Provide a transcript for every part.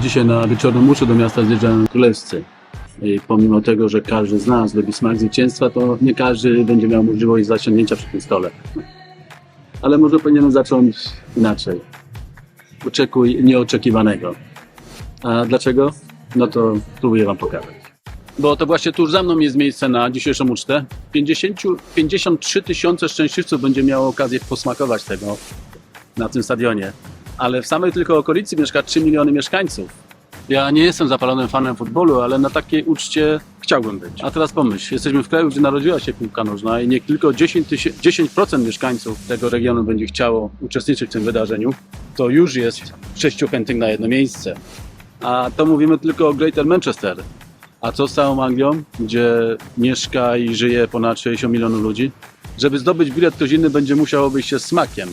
Dzisiaj na wieczorną muszę do miasta zjeżdżają królewscy. I pomimo tego, że każdy z nas lubi smak zwycięstwa, to nie każdy będzie miał możliwość zasiągnięcia przy tym stole. Ale może powinienem zacząć inaczej. Oczekuj nieoczekiwanego. A dlaczego? No to spróbuję Wam pokazać. Bo to właśnie tuż za mną jest miejsce na dzisiejszą ucztę. 50, 53 tysiące szczęśliwców będzie miało okazję posmakować tego na tym stadionie. Ale w samej tylko okolicy mieszka 3 miliony mieszkańców. Ja nie jestem zapalonym fanem futbolu, ale na takiej uczcie chciałbym być. A teraz pomyśl, jesteśmy w kraju, gdzie narodziła się piłka nożna i nie tylko 10%, tysię- 10% mieszkańców tego regionu będzie chciało uczestniczyć w tym wydarzeniu, to już jest sześciu chętnych na jedno miejsce. A to mówimy tylko o Greater Manchester. A co z całą Anglią, gdzie mieszka i żyje ponad 60 milionów ludzi? Żeby zdobyć bilet, ktoś inny będzie musiał obejść się smakiem.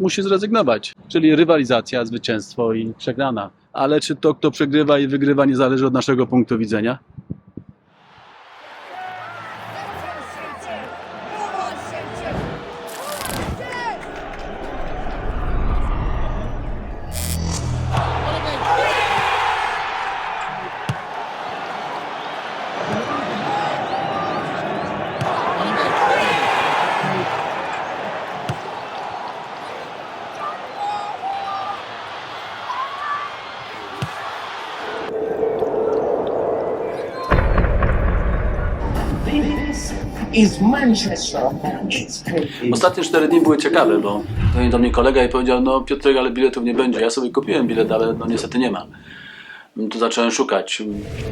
Musi zrezygnować. Czyli rywalizacja, zwycięstwo i przegrana. Ale czy to, kto przegrywa i wygrywa, nie zależy od naszego punktu widzenia? It's crazy. Ostatnie cztery dni były ciekawe, bo do mnie kolega i powiedział, no Piotrek, ale biletów nie będzie. Ja sobie kupiłem bilet, ale no niestety nie ma. Tu zacząłem szukać.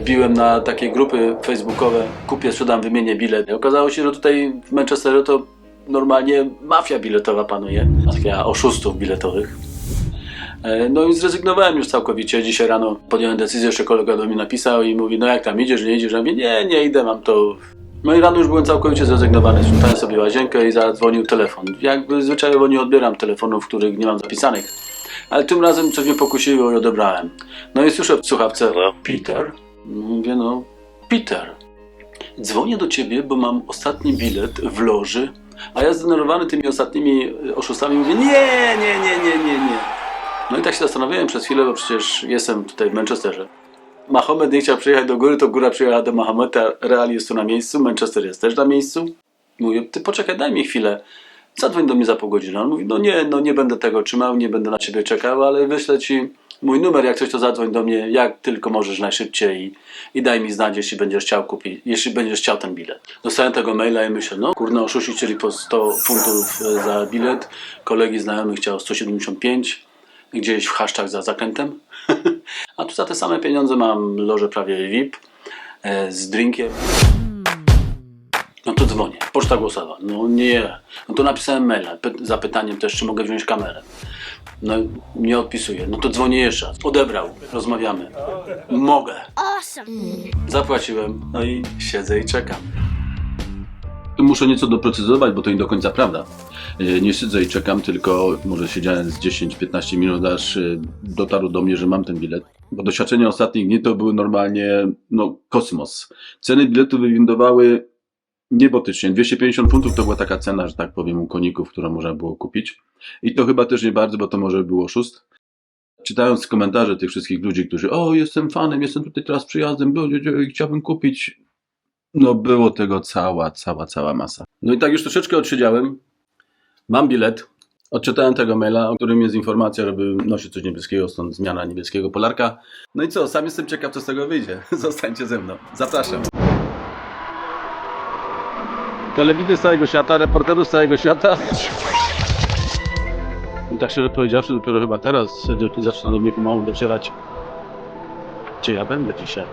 Biłem na takie grupy facebookowe, kupię, sprzedam, wymienię bilet. I okazało się, że tutaj w Manchesterze to normalnie mafia biletowa panuje. Mafia oszustów biletowych. E, No i zrezygnowałem już całkowicie. Dzisiaj rano podjąłem decyzję, jeszcze kolega do mnie napisał i mówi, no jak tam idziesz, nie idziesz? Ja mówię, nie, nie idę, mam to... No i rano już byłem całkowicie zrezygnowany. Sprzątałem sobie łazienkę i zadzwonił telefon. Jakby zwyczajowo nie odbieram telefonów, których nie mam zapisanych. Ale tym razem coś mnie pokusiło i odebrałem. No i słyszę w słuchawce, Peter? Mówię, no, Peter, dzwonię do ciebie, bo mam ostatni bilet w loży, a ja zdenerwowany tymi ostatnimi oszustami mówię, nie, nie, nie, nie, nie, nie. No i tak się zastanawiałem przez chwilę, bo przecież jestem tutaj w Manchesterze. Mahomet nie chciał przyjechać do góry, to góra przyjechała do Mahometa. Real jest tu na miejscu, Manchester jest też na miejscu. Mówię, ty poczekaj, daj mi chwilę. Zadzwoń do mnie za pół godziny. On mówi, no nie, no nie będę tego trzymał, nie będę na ciebie czekał, ale wyślę ci mój numer, jak coś to zadzwoń do mnie, jak tylko możesz najszybciej i, i daj mi znać, jeśli będziesz chciał kupić, jeśli będziesz chciał ten bilet. Dostałem tego maila i myślę, no kurno, oszuści chcieli po 100 funtów e, za bilet, kolegi znajomy chciał 175, gdzieś w hashtag za zakrętem. A tu za te same pieniądze mam lożę prawie VIP e, z drinkiem. No to dzwonię. Poczta głosowa. No nie. No to napisałem maila zapytaniem też, czy mogę wziąć kamerę. No nie odpisuje. No to dzwonię jeszcze raz. Odebrał. Rozmawiamy. Mogę. Awesome. Zapłaciłem. No i siedzę i czekam. Muszę nieco doprecyzować, bo to nie do końca prawda. E, Nie siedzę i czekam, tylko może siedziałem z 10-15 minut, aż e, dotarło do mnie, że mam ten bilet. Bo doświadczenia ostatnich dni to były normalnie no, kosmos. Ceny biletu wywindowały niebotycznie. 250 funtów to była taka cena, że tak powiem, u koników, którą można było kupić. I to chyba też nie bardzo, bo to może było oszust. Czytając komentarze tych wszystkich ludzi, którzy o, jestem fanem, jestem tutaj teraz przyjazdem, chciałbym kupić. No było tego cała, cała, cała masa. No i tak już troszeczkę odsiedziałem. Mam bilet. Odczytałem tego maila, o którym jest informacja, żeby nosić coś niebieskiego, stąd zmiana niebieskiego polarka. No i co, sam jestem ciekaw, co z tego wyjdzie. Zostańcie ze mną. Zapraszam. Telewizję z całego świata, reporterów z całego świata. I tak szczerze powiedziawszy, dopiero chyba teraz zaczyna do mnie pomału docierać, gdzie ja będę dzisiaj.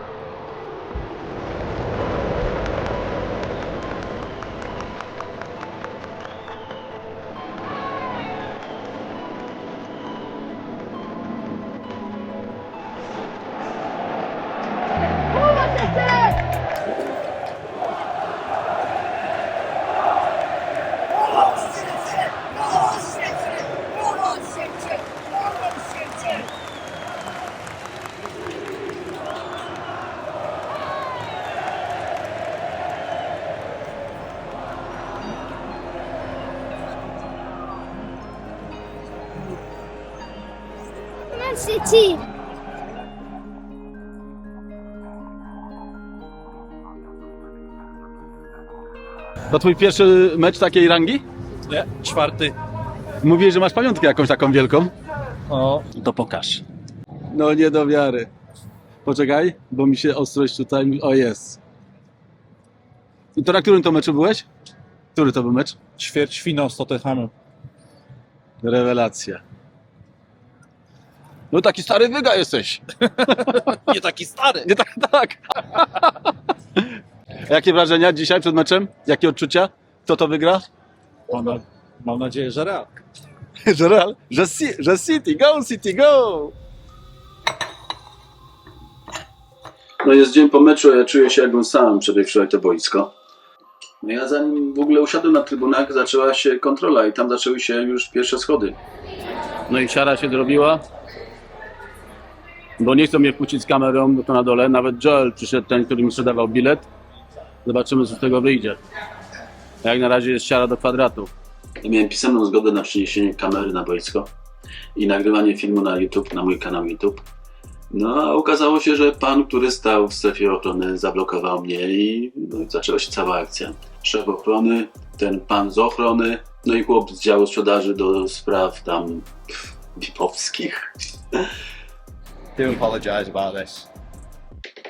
To twój pierwszy mecz takiej rangi? Nie, czwarty. Mówiłeś, że masz pamiątkę jakąś taką wielką? O, to pokaż. No nie do wiary. Poczekaj, bo mi się ostrość tutaj... O, jest. I to na którym to meczu byłeś? Który to był mecz? Ćwierćfinał z Tottenhamem. Rewelacja. No taki stary wyga jesteś. Nie taki stary. Nie tak, tak. Jakie wrażenia dzisiaj przed meczem? Jakie odczucia? Kto to wygra? Mam, na, mam nadzieję, że Real. Że Real, że, że City, go City, go! No jest dzień po meczu, a ja czuję się jakbym sam przebiegł wczoraj to boisko. No ja zanim w ogóle usiadłem na trybunach, zaczęła się kontrola i tam zaczęły się już pierwsze schody. No i siara się zrobiła, bo nie chcą mnie wpuścić z kamerą, bo to na dole. Nawet Joel przyszedł, ten, który mi sprzedawał bilet. Zobaczymy, co z tego wyjdzie. Jak na razie jest siara do kwadratu. Ja miałem pisemną zgodę na przyniesienie kamery na boisko i nagrywanie filmu na YouTube, na mój kanał YouTube. No a okazało się, że pan, który stał w strefie ochrony, zablokował mnie i, no, i zaczęła się cała akcja. Szef ochrony, ten pan z ochrony, no i chłop z działu sprzedaży do spraw tam VIP-owskich. Do apologise about this.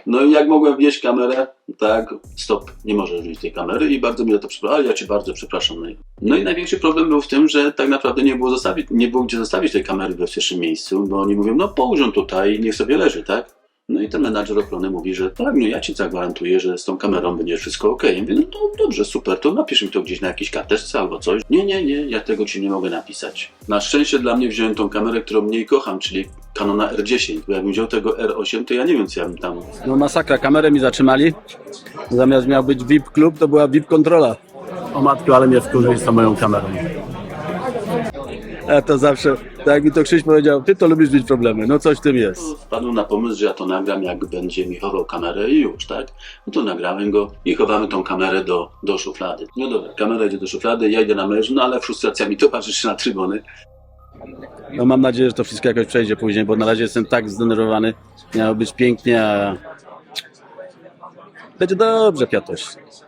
No i jak mogłem wnieść kamerę, tak, stop, nie możesz wnieść tej kamery i bardzo mnie to przepraszam, ale ja cię bardzo przepraszam. No i- No i największy problem był w tym, że tak naprawdę nie było, zostawić, nie było gdzie zostawić tej kamery w bezpiecznym miejscu, bo oni mówią, no połóż ją tutaj, niech sobie leży, tak? No i ten menadżer ochrony mówi, że tak, no ja ci zagwarantuję, że z tą kamerą będzie wszystko ok. Ja mówię, no to dobrze, super, to napisz mi to gdzieś na jakiejś karteczce albo coś. Nie, nie, nie, ja tego ci nie mogę napisać. Na szczęście dla mnie wziąłem tą kamerę, którą mniej kocham, czyli Canona R10, bo jakbym wziął tego R8, to ja nie wiem, co ja bym tam... No masakra, kamerę mi zatrzymali. Zamiast miał być VIP klub, to była VIP kontrola. O matko, ale mnie wkurzyli z tą moją kamerą. A to zawsze, tak jak mi to Krzyś powiedział, ty to lubisz mieć problemy, no coś w tym jest. Wpadłem na pomysł, że ja to nagram, jak będzie mi chował kamerę i już, tak? No to nagrałem go i chowamy tą kamerę do, do szuflady. No dobra, kamera idzie do szuflady, ja idę na mecz, no ale frustracja mi towarzyszy na trybuny. No mam nadzieję, że to wszystko jakoś przejdzie później, bo na razie jestem tak zdenerwowany. Miało być pięknie, a... Będzie dobrze, Piotruś.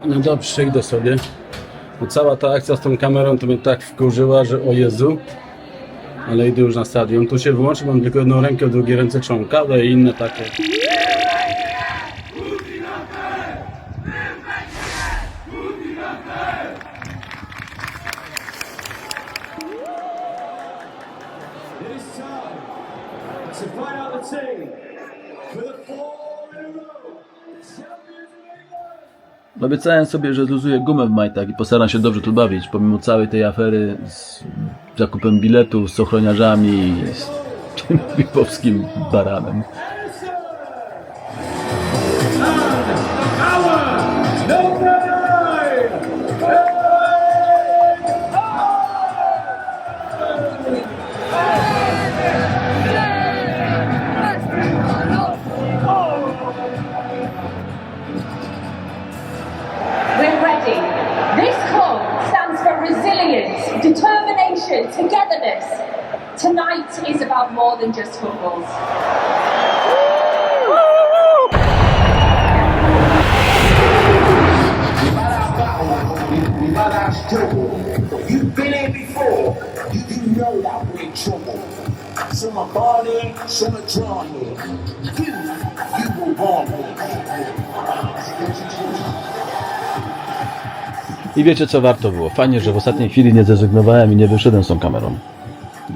No dobrze, idę sobie. Bo cała ta akcja z tą kamerą to mnie tak wkurzyła, że o Jezu. Ale idę już na stadion. Tu się wyłączy, mam tylko jedną rękę, w drugiej ręce trzymam kawę i inne takie. Obiecałem sobie, że zluzuję gumę w majtach i postaram się dobrze tu bawić, pomimo całej tej afery z zakupem biletów, z ochroniarzami i z tym baranem. About more than just football. We've had our battle, we- we've had our struggle. You've been here before, you, you know that we're in trouble. Some are born some are drawn. You, you were born. I wiecie co warto było? Fajnie, że w ostatniej chwili nie zrezygnowałem i nie wyszedłem z tą kamerą.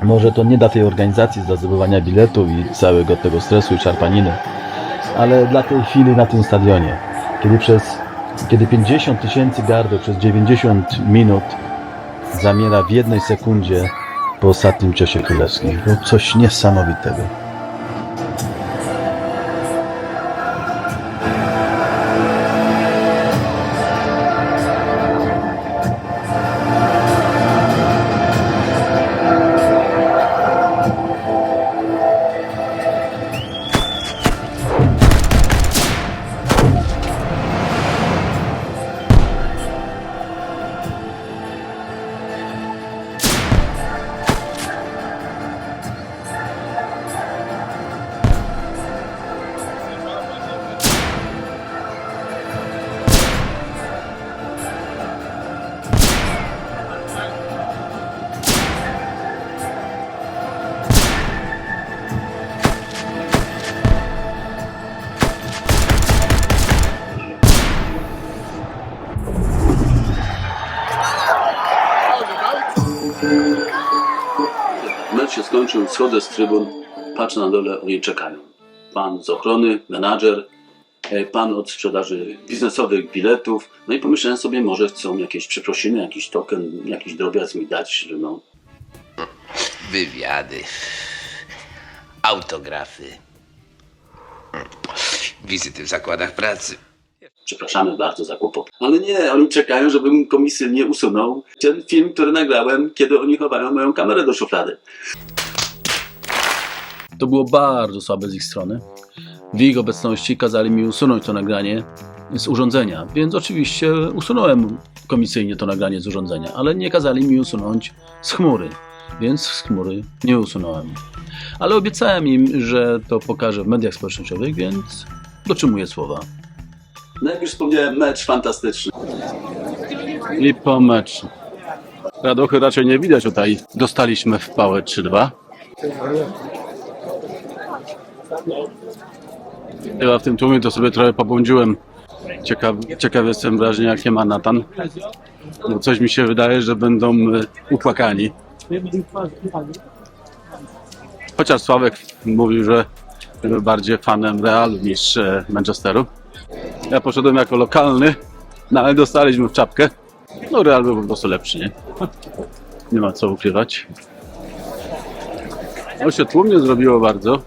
Może to nie dla tej organizacji, zdobywania biletu i całego tego stresu i szarpaniny, ale dla tej chwili na tym stadionie, kiedy przez kiedy 50 tysięcy gardeł przez 90 minut zamiera w jednej sekundzie po ostatnim ciosie królewskim. To coś niesamowitego. Skończył, schodzę z trybun, patrzę na dole, oni czekają. Pan z ochrony, menadżer, e, pan od sprzedaży biznesowych biletów. No i pomyślałem sobie, może chcą jakieś przeprosiny, jakiś token, jakiś drobiazg mi dać, no, wywiady, autografy, wizyty w zakładach pracy. przepraszamy bardzo za kłopot. Ale nie, oni czekają, żebym komisyjnie usunął ten film, który nagrałem, kiedy oni chowają moją kamerę do szuflady. To było bardzo słabe z ich strony. W ich obecności kazali mi usunąć to nagranie z urządzenia, więc oczywiście usunąłem komisyjnie to nagranie z urządzenia, ale nie kazali mi usunąć z chmury, więc z chmury nie usunąłem. Ale obiecałem im, że to pokażę w mediach społecznościowych, więc dotrzymuję słowa. No jak już wspomniałem, mecz fantastyczny. I po meczu. Radochy raczej nie widać tutaj. Dostaliśmy w pałę 3-2. Chyba w tym tłumie to sobie trochę pobłądziłem. Ciekaw, ciekaw jestem wrażenia, jakie ma Natan. Bo coś mi się wydaje, że będą e, upłakani. Chociaż Sławek mówił, że był bardziej fanem Realu niż e, Manchesteru. Ja poszedłem jako lokalny, no ale dostaliśmy w czapkę. No Real był po prostu lepszy, nie? Nie ma co ukrywać. No się tłumnie zrobiło bardzo.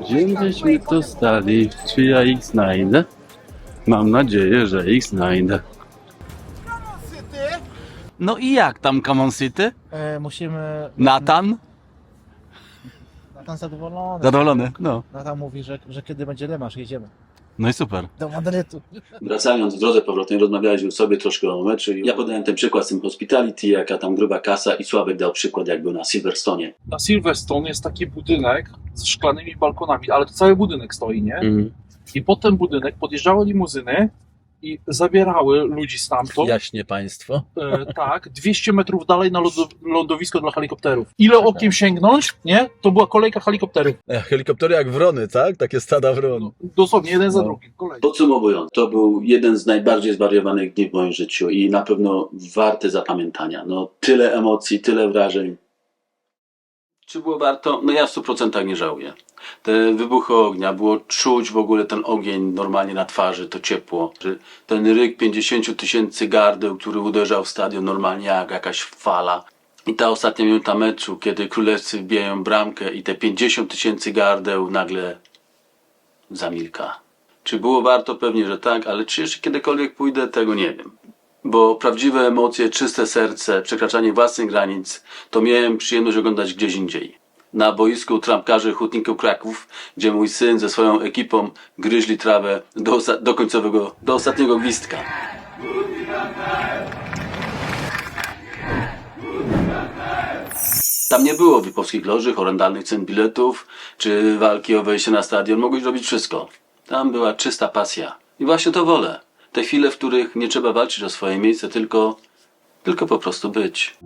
Gdzie żeśmy to stali? Czy ja ich znajdę? Mam nadzieję, że ich znajdę. No i jak tam Common City? E, musimy. Nathan? Natan zadowolony. Zadowolony? No. Natan mówi, że, że kiedy będzie Lemasz, jedziemy. No i super. Do Madrytu. Wracając w drodze powrotnej, rozmawialiśmy sobie troszkę o meczu. Ja podałem ten przykład z tym hospitality, jaka tam gruba kasa i Sławek dał przykład, jak był na Silverstone. Na Silverstone jest taki budynek z szklanymi balkonami, ale to cały budynek stoi, nie? I pod ten budynek podjeżdżały limuzyny i zabierały ludzi stamtąd. Jaśnie państwo. E, tak, 200 metrów dalej na lądowisko dla helikopterów. Ile okiem sięgnąć, nie? To była kolejka helikopterów. Helikoptery jak wrony, tak? Takie stada wron. No, dosłownie jeden za No. drugim. Kolejka. Podsumowując, to był jeden z najbardziej zwariowanych dni w moim życiu i na pewno warty zapamiętania. No, tyle emocji, tyle wrażeń. Czy było warto? No ja w 100% nie żałuję. Te wybuchy ognia, było czuć w ogóle ten ogień normalnie na twarzy, to ciepło. Ten ryk 50 tysięcy gardeł, który uderzał w stadion normalnie jak jakaś fala. I ta ostatnia minuta meczu, kiedy królewscy wbijają bramkę i te 50 tysięcy gardeł nagle zamilka. Czy było warto? Pewnie, że tak, ale czy jeszcze kiedykolwiek pójdę, tego nie wiem. Bo prawdziwe emocje, czyste serce, przekraczanie własnych granic, to miałem przyjemność oglądać gdzieś indziej. Na boisku trampkarzy Hutników Kraków, gdzie mój syn ze swoją ekipą gryźli trawę do, do końcowego, do ostatniego gwizdka. Tam nie było wipowskich loży, horrendalnych cen biletów, czy walki o wejście na stadion. Mogłeś robić wszystko. Tam była czysta pasja. I właśnie to wolę. Te chwile, w których nie trzeba walczyć o swoje miejsce, tylko, tylko po prostu być.